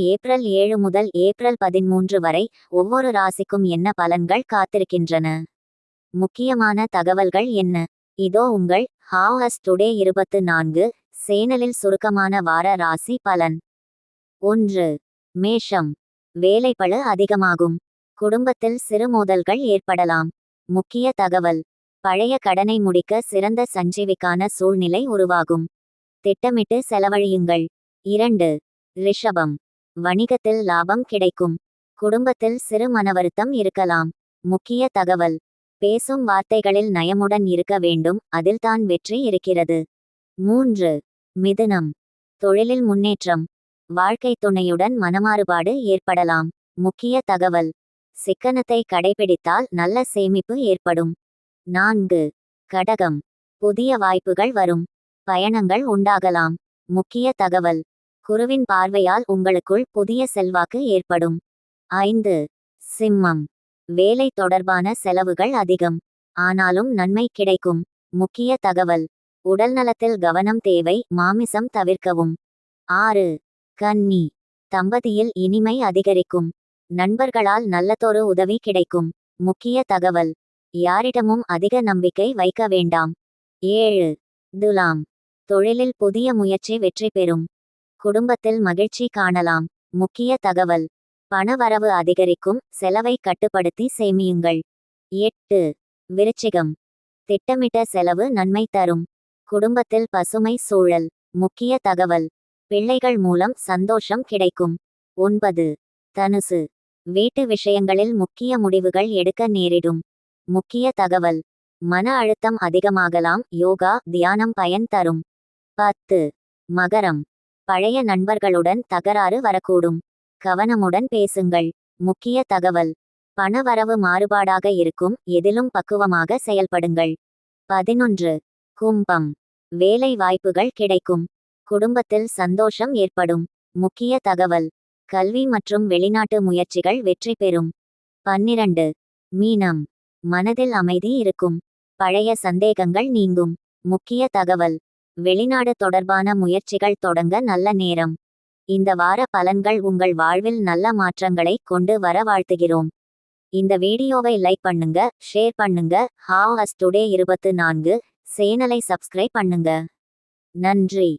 April ஏழு முதல் April பதிமூன்று வரை ஒவ்வொரு ராசிக்கும் என்ன பலன்கள் காத்திருக்கின்றன? முக்கியமான தகவல்கள் என்ன? இதோ உங்கள் ஹாவஸ் டுடே இருபத்து நான்கு சேனலில் சுருக்கமான வார ராசி பலன். ஒன்று மேஷம். வேலைப்பழு அதிகமாகும். குடும்பத்தில் சிறு மோதல்கள் ஏற்படலாம். முக்கிய தகவல் பழைய கடனை முடிக்க சிறந்த சஞ்சீவிக்கான சூழ்நிலை உருவாகும். திட்டமிட்டு செலவழியுங்கள். இரண்டு ரிஷபம். வணிகத்தில் லாபம் கிடைக்கும். குடும்பத்தில் சிறு மனவருத்தம் இருக்கலாம். முக்கிய தகவல். பேசும் வார்த்தைகளில் நயமுடன் இருக்க வேண்டும். அதில்தான் வெற்றி இருக்கிறது. மூன்று. மிதுனம். தொழிலில் முன்னேற்றம். வாழ்க்கை துணையுடன் மனமாறுபாடு ஏற்படலாம். முக்கிய தகவல். சிக்கனத்தை கடைபிடித்தால் நல்ல சேமிப்பு ஏற்படும். நான்கு. கடகம். புதிய வாய்ப்புகள் வரும். பயணங்கள் உண்டாகலாம். முக்கிய தகவல். குருவின் பார்வையால் உங்களுக்குள் புதிய செல்வாக்கு ஏற்படும். ஐந்து. சிம்மம். வேலை தொடர்பான செலவுகள் அதிகம். ஆனாலும் நன்மை கிடைக்கும். முக்கிய தகவல். உடல்நலத்தில் கவனம் தேவை மாமிசம் தவிர்க்கவும். ஆறு. கன்னி. தம்பதியில் இனிமை அதிகரிக்கும். நண்பர்களால் நல்லதொரு உதவி கிடைக்கும். முக்கிய தகவல். யாரிடமும் அதிக நம்பிக்கை வைக்க வேண்டாம். ஏழு. துலாம். தொழிலில் புதிய முயற்சி வெற்றி பெறும். குடும்பத்தில் மகிழ்ச்சி காணலாம். முக்கிய தகவல். பணவரவு அதிகரிக்கும். செலவை கட்டுப்படுத்தி சேமியுங்கள். எட்டு. விருச்சிகம். திட்டமிட்ட செலவு நன்மை தரும். குடும்பத்தில் பசுமை சூழல். முக்கிய தகவல். பிள்ளைகள் மூலம் சந்தோஷம் கிடைக்கும். ஒன்பது. தனுசு. வீட்டு விஷயங்களில் முக்கிய முடிவுகள் எடுக்க நேரிடும். முக்கிய தகவல். மன அழுத்தம் அதிகமாகலாம். யோகா தியானம் பயன் தரும். பத்து. மகரம். பழைய நண்பர்களுடன் தகராறு வரக்கூடும். கவனமுடன் பேசுங்கள். முக்கிய தகவல். பணவரவு மாறுபாடாக இருக்கும் எதிலும் பக்குவமாக செயல்படுங்கள். பதினொன்று. கும்பம். வேலை வாய்ப்புகள் கிடைக்கும். குடும்பத்தில் சந்தோஷம் ஏற்படும். முக்கிய தகவல். கல்வி மற்றும் வெளிநாட்டு முயற்சிகள் வெற்றி பெறும். பன்னிரண்டு. மீனம். மனதில் அமைதி இருக்கும். பழைய சந்தேகங்கள் நீங்கும். முக்கிய தகவல். வெளிநாடு தொடர்பான முயற்சிகள் தொடங்க நல்ல நேரம். இந்த வார பலன்கள் உங்கள் வாழ்வில் நல்ல மாற்றங்களை கொண்டு வர வாழ்த்துகிறோம். இந்த வீடியோவை லைக் பண்ணுங்க ஷேர் பண்ணுங்க. ஹாவ் அஸ் டுடே இருபத்து நான்கு. சேனலை சப்ஸ்கிரைப் பண்ணுங்க. நன்றி.